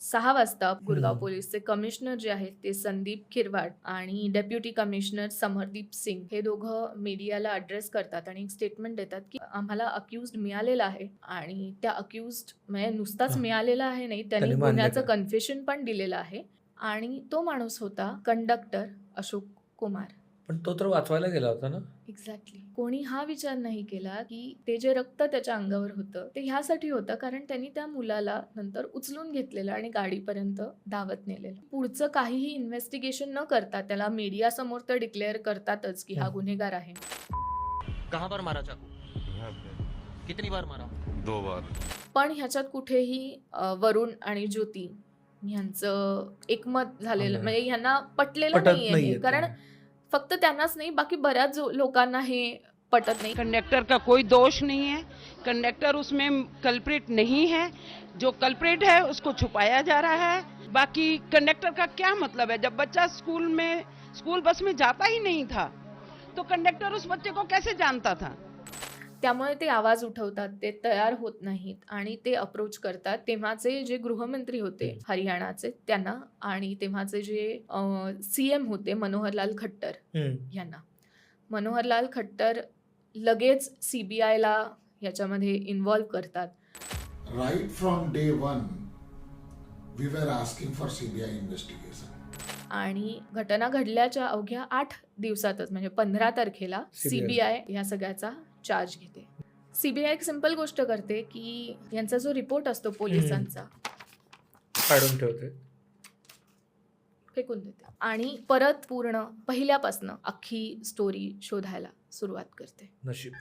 सहा वाजता गुरगाव. पोलीसचे कमिशनर जे आहेत ते संदीप खिरवाड आणि डेप्युटी कमिशनर समरदीप सिंग हे दोघं मीडियाला अड्रेस करतात आणि एक स्टेटमेंट देतात की आम्हाला अक्युज्ड मिळालेला आहे आणि त्या अक्युज्ड म्हणजे नुसताच. मिळालेला आहे नाही त्यांनी गुन्ह्याचं. कन्फेशन पण दिलेलं आहे आणि तो माणूस होता कंडक्टर अशोक कुमार पण तो तर वाचवायला गेला होता ना एक्झॅक्टली कोणी हा विचार नाही केला की ते जे रक्त त्याच्या अंगावर होतं ते ह्यासाठी होतं कारण त्यांनी त्या मुलाला नंतर उचलून घेतलेलं आणि गाडीपर्यंत धावत नेलेलं पुढचं काहीही इन्व्हेस्टिगेशन न करता त्याला मीडिया समोर तर डिक्लेअर करतातच की हा. गुन्हेगार आहे कहाँ पर मारा चाकू यहाँ पे कितनी बार मारा दो बार पण ह्याच्यात कुठेही अ, वरुण आणि ज्योती यांचं एकमत झालेलं. म्हणजे ह्यांना पटलेलं पटत नाहीये. नाहीये ते. कारण फक्त त्यांनाच नाही, बाकी बऱ्याच लोकांना हे पटत नाही. कंडक्टर का कोई दोष नहीं है। कंडक्टर उसमें कल्प्रिट नहीं है। जो कल्प्रिट है, उसको छुपाया जा रहा है। बाकी कंडक्टर का क्या मतलब है? जब बच्चा स्कूल में, स्कूल बस में जाता ही नहीं था तो कंडक्टर उस बच्चे को कैसे जानता था? त्यामुळे ते आवाज उठवतात ते तयार होत नाहीत आणि ते अप्रोच करतात तेव्हाचे जे गृहमंत्री होते. हरियाणाचे त्यांना आणि तेव्हाचे जे सीएम होते मनोहरलाल खट्टर. यांना मनोहरलाल खट्टर लगेच सीबीआयला याच्यामध्ये इन्व्हॉल्व करतात right from day one, we were asking for CBI investigation. आणि घटना घडल्याच्या अवघ्या आठ दिवसातच म्हणजे पंधरा तारखेला. सीबीआय या सगळ्याचा चार्ज घेते. सीबीआय एक सिंपल गोष्ट करते की यांचा जो रिपोर्ट असतो पोलिसांचा काढून ठेवते. फेकून देते. आणि परत पूर्ण पहिल्यापासनं अख्खी स्टोरी शोधायला सुरुवात करते. नशीब.